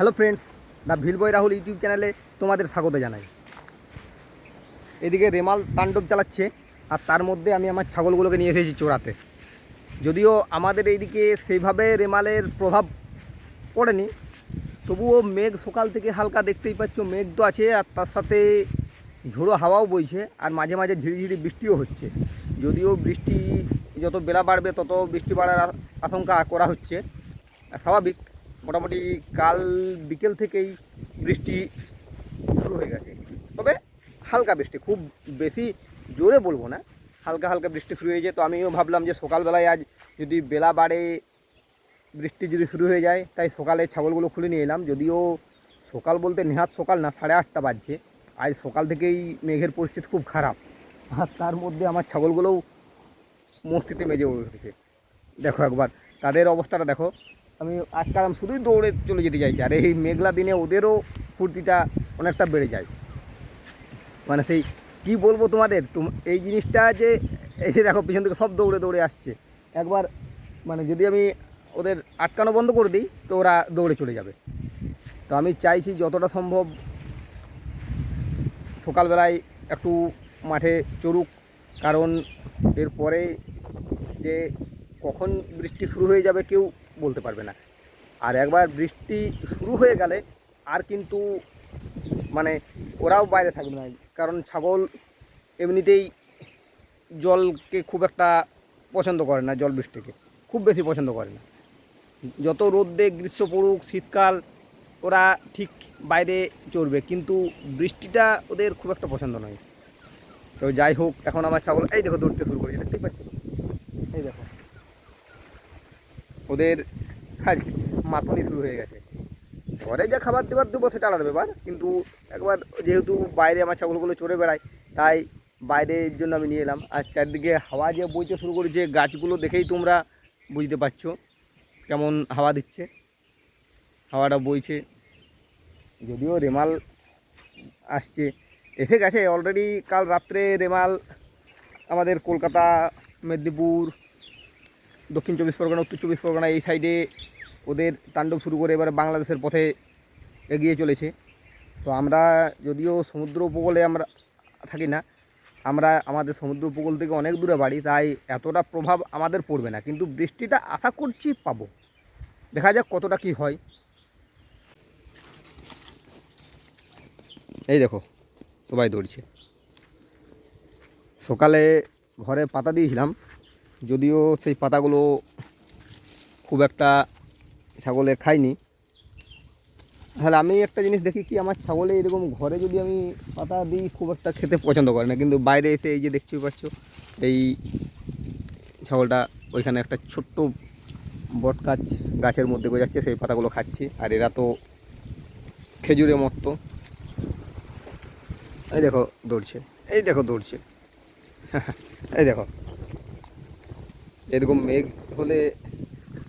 Hello friends the villboy Rahul YouTube চ্যানেলে তোমাদের স্বাগত জানাই। এদিকে রেমাল তাণ্ডব চালাচ্ছে, আর তার মধ্যে আমি আমার ছাগলগুলোকে নিয়ে এসেছি চোরাতে। যদিও আমাদের এইদিকে সেইভাবে রেমালের প্রভাব পড়েনি, তবুও মেঘ সকাল থেকে হালকা দেখতেই পাচ্ছ, মেঘ তো আছে, আর তার সাথে ঝোড়ো হাওয়াও বইছে, আর মাঝে মাঝে ঝিরিঝিরি বৃষ্টিও হচ্ছে। যদিও বৃষ্টি যত বেলা বাড়বে, তত বৃষ্টি বাড়ার আশঙ্কা করা হচ্ছে। স্বাভাবিক মোটামুটি কাল বিকেল থেকেই বৃষ্টি শুরু হয়ে গেছে। তবে হালকা বৃষ্টি, খুব বেশি জোরে বলব না। হালকা হালকা বৃষ্টি শুরু হয়েছে তো আমিও ভাবলাম যে সকালবেলায় আজ যদি বেলা বাড়ে, বৃষ্টি যদি শুরু হয়ে যায়, তাই সকালে ছাগলগুলো খুলে নিয়ে এলাম। যদিও সকাল বলতে নেহাত সকাল না, সাড়ে আটটা বাজছে। আজ সকাল থেকেই মেঘের পরিস্থিতি খুব খারাপ। আর তার মধ্যে আমার ছাগলগুলোও মস্তিতে মেজে উঠেছে। দেখো একবার, তাদের অবস্থাটা দেখো। আমি আটকালাম, শুধুই দৌড়ে চলে যেতে চাইছি। আর এই মেঘলা দিনে ওদেরও ফুর্তিটা অনেকটা বেড়ে যায়। মানে সেই, কী বলব তোমাদের? তুম, এই জিনিসটা যে এসে দেখো, পিছন থেকে সব দৌড়ে দৌড়ে আসছে। একবার মানে যদি আমি ওদের আটকানো বন্ধ করে দিই, তো ওরা দৌড়ে চলে যাবে। তো আমি চাইছি যতটা সম্ভব সকালবেলায় একটু মাঠে চড়ুক। কারণ এরপরে যে কখন বৃষ্টি শুরু হয়ে যাবে কেউ বলতে পারবে না। আর একবার বৃষ্টি শুরু হয়ে গেলে আর কিন্তু মানে ওরাও বাইরে থাকবে না। কারণ ছাগল এমনিতেই জলকে খুব একটা পছন্দ করে না, জল বৃষ্টিকে। খুব বেশি পছন্দ করে না। যত রোদ্দে গ্রীষ্ম পড়ুক, শীতকাল, ওরা ঠিক বাইরে চড়বে। কিন্তু বৃষ্টিটা ওদের খুব একটা পছন্দ নয়। তো যাই হোক, এখন আমার ছাগল এই দেখো দৌড়তে শুরু করেছে, দেখতেই পাচ্ছি? এই দেখো। ওদের আজ মাথনি শুরু হয়ে গেছে। ঘরে যা খাবার দেবার দেবো সেটা আলাদা ব্যাপার, কিন্তু একবার যেহেতু বাইরে আমার ছাগলগুলো চড়ে বেড়ায়, তাই বাইরের জন্য আমি নিয়ে এলাম। আর চারদিকে হাওয়া যে বইতে শুরু করেছে গাছগুলো দেখেই তোমরা বুঝতে পারছ কেমন হাওয়া দিচ্ছে। হাওয়াটা বইছে, যদিও রেমাল আসছে, এসে গেছে। অলরেডি কাল রাত্রে রেমাল আমাদের কলকাতা, মেদিনীপুর দক্ষিণ চব্বিশ পরগনা, উত্তর চব্বিশ পরগনা এই সাইডে ওদের তাণ্ডব শুরু করে এবারে বাংলাদেশের পথে এগিয়ে চলেছে। তো আমরা যদিও সমুদ্র উপকূলে আমরা থাকি না, আমরা আমাদের সমুদ্র উপকূল থেকে অনেক দূরে বাড়ি, তাই এতটা প্রভাব আমাদের পড়বে না। কিন্তু বৃষ্টিটা আশা করছি পাবো। দেখা যাক কতটা কি হয়। এই দেখো, সবাই দৌড়ছে। সকালে ঘরে পাতা দিয়েছিলাম যদিও সেই পাতাগুলো খুব একটা ছাগলে খাইনি। তাহলে আমি একটা জিনিস দেখি কি, আমার ছাগলে এরকম ঘরে যদি আমি পাতা দিই, খুব একটা খেতে পছন্দ করে না। কিন্তু বাইরে এসে এই যে দেখছি পাচ্ছ, এই ছাগলটা ওইখানে একটা ছোট্ট বট গাছ, গাছের মধ্যে যাচ্ছে সেই পাতাগুলো খাচ্ছে। আর এরা তো খেজুরের মতো। এই দেখো দৌড়ছে, এই দেখো দৌড়ছে। এই দেখো। এরকম মেঘ হলে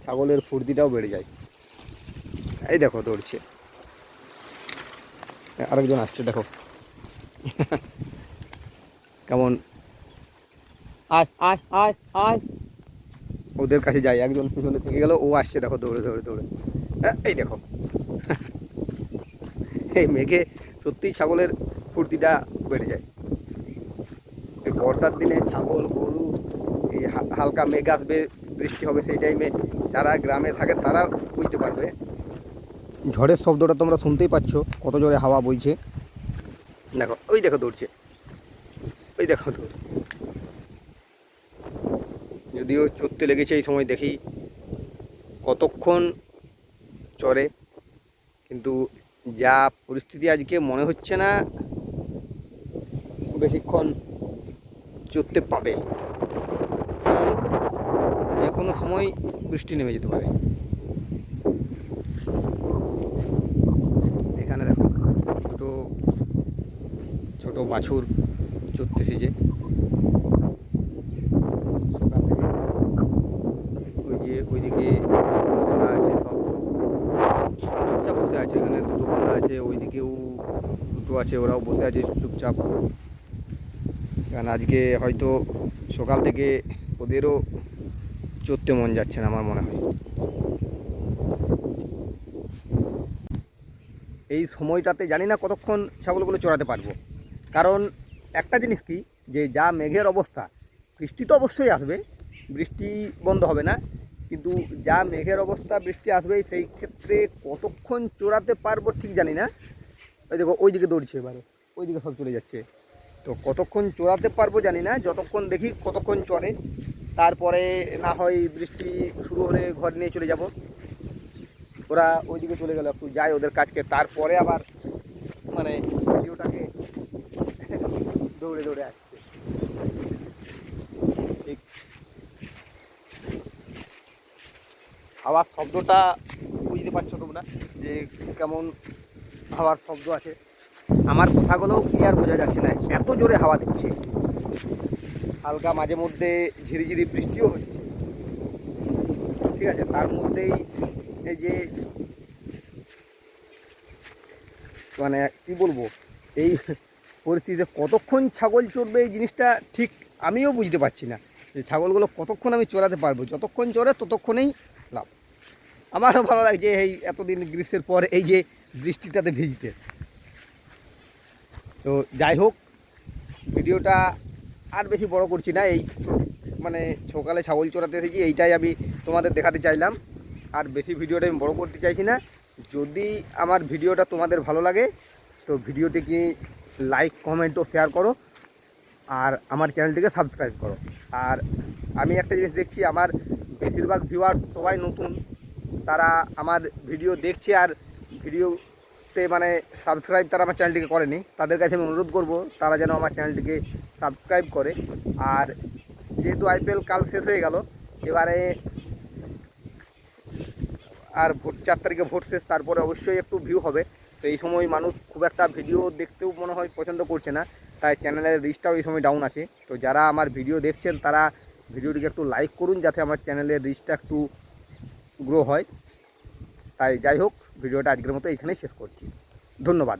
ছাগলের ফুর্তিটাও বেড়ে যায়। এই দেখো দৌড়ছে। আরেকজন আসছে দেখো। কেমন? আয় আয় আয় আয়। ওদের কাছে যাই একজন পিছনে থেকে গেল ও আসছে দেখো দৌড়ে দৌড়ে দৌড়ে। এই দেখো। এই মেঘে সত্যিই ছাগলের ফুর্তিটা বেড়ে যায়। এই বর্ষার দিনে ছাগল গরু এই হালকা মেঘ আসবে বৃষ্টি হবে সেই টাইমে যারা গ্রামে থাকে তারা বুঝতে পারবে। ঝড়ের শব্দটা তোমরা শুনতেই পাচ্ছ কত জোরে হাওয়া বইছে। দেখো ওই দেখো দৌড়ছে। ওই দেখো দৌড়ছে। যদিও চড়তে লেগেছে এই সময় দেখি কতক্ষণ চড়ে কিন্তু যা পরিস্থিতি আজকে মনে হচ্ছে না বেশিক্ষণ চড়তে পাবে। কোনো সময় বৃষ্টি নেমে যেতে পারে। এখানে দেখো, দুটো ছোট বাছুর চড়তে এসেছে সকাল থেকে ওই যে ওইদিকে আছে সব। চুপচাপ বসে আছে, এখানে দুটো বন্ধা আছে, ওইদিকেও দুটো আছে, ওরাও বসে আছে চুপচাপ। কারণ আজকে হয়তো সকাল থেকে ওদেরও চড়তে মন যাচ্ছে না আমার মনে হয়। এই সময়টাতে জানি না কতক্ষণ ছাগলগুলো চড়াতে পারব। কারণ একটা জিনিস কি, যে যা মেঘের অবস্থা, বৃষ্টি তো অবশ্যই আসবে, বৃষ্টি বন্ধ হবে না, কিন্তু যা মেঘের অবস্থা, বৃষ্টি আসবে, সেই ক্ষেত্রে কতক্ষণ চড়াতে পারব ঠিক জানি না। ওই দেখো ওই দিকে দৌড়ছে এবারে ওই দিকে সব চলে যাচ্ছে। তো কতক্ষণ চড়াতে পারব জানি না, যতক্ষণ দেখি কতক্ষণ চড়ে তারপরে না হয় বৃষ্টি শুরু হলে ঘর নিয়ে চলে যাব। ওরা ওইদিকে চলে গেল, একটু যায় ওদের কাজকে। তারপরে আবার মানে ভিডিওটাকে দৌড়ে দৌড়ে আসছে। হাওয়ার শব্দটা বুঝতে পারছ তোমরা যে কেমন হাওয়ার শব্দ আছে। আমার কথাগুলো ক্লিয়ার বোঝা যাচ্ছে না, এত জোরে হাওয়া দিচ্ছে। হালকা মাঝে মধ্যে ঝিরিঝিরি বৃষ্টিও হচ্ছে। ঠিক আছে, তার মধ্যেই এই যে মানে কি বলব, এই পরিস্থিতিতে কতক্ষণ ছাগল চড়বে এই জিনিসটা ঠিক আমিও বুঝতে পারছি না। যে ছাগলগুলো কতক্ষণ আমি চড়াতে পারব, যতক্ষণ চড়ে ততক্ষণেই লাভ। আমারও ভালো লাগছে এই এতদিন গ্রীষ্মের পর এই যে বৃষ্টিটাতে ভিজতে। তো যাই হোক, ভিডিওটা আর বেশি বড় করছি না, এই মানে সকালে ছাগল চড়াতে এসেছি, এইটাই আমি তোমাদের দেখাতে চাইলাম। আর বেশি ভিডিওটা আমি বড় করতে চাইছি না। যদি আমার ভিডিওটা তোমাদের ভালো লাগে, তো ভিডিওটিকে লাইক কমেন্ট ও শেয়ার করো, আর আমার চ্যানেলটিকে সাবস্ক্রাইব করো। আর আমি একটা জিনিস দেখছি, আমার বেশিরভাগ ভিউয়ার্স সবাই নতুন, তারা আমার ভিডিও দেখছে আর ভিডিওতে মানে সাবস্ক্রাইব তারা আমার চ্যানেলটিকে করেনি, তাদের কাছে আমি অনুরোধ করব তারা যেন আমার চ্যানেলটিকে সাবস্ক্রাইব করে। আর যেহেতু আইপিএল কাল শেষ হয়ে গেল, এবারে আর ভোট, চার তারিখে ভোট শেষ, তারপরে অবশ্যই একটু ভিউ হবে। তো এই সময় মানুষ খুব একটা ভিডিও দেখতেও মনে হয় পছন্দ করছে না, তাই চ্যানেলের রিচটাও এই সময় ডাউন আছে। তো যারা আমার ভিডিও দেখছেন, তারা ভিডিওটিকে একটু লাইক করুন, যাতে আমার চ্যানেলের রিচটা একটু গ্রো হয়। তাই যাই হোক ভিডিওটা আজকের মতো এইখানেই শেষ করছি। ধন্যবাদ।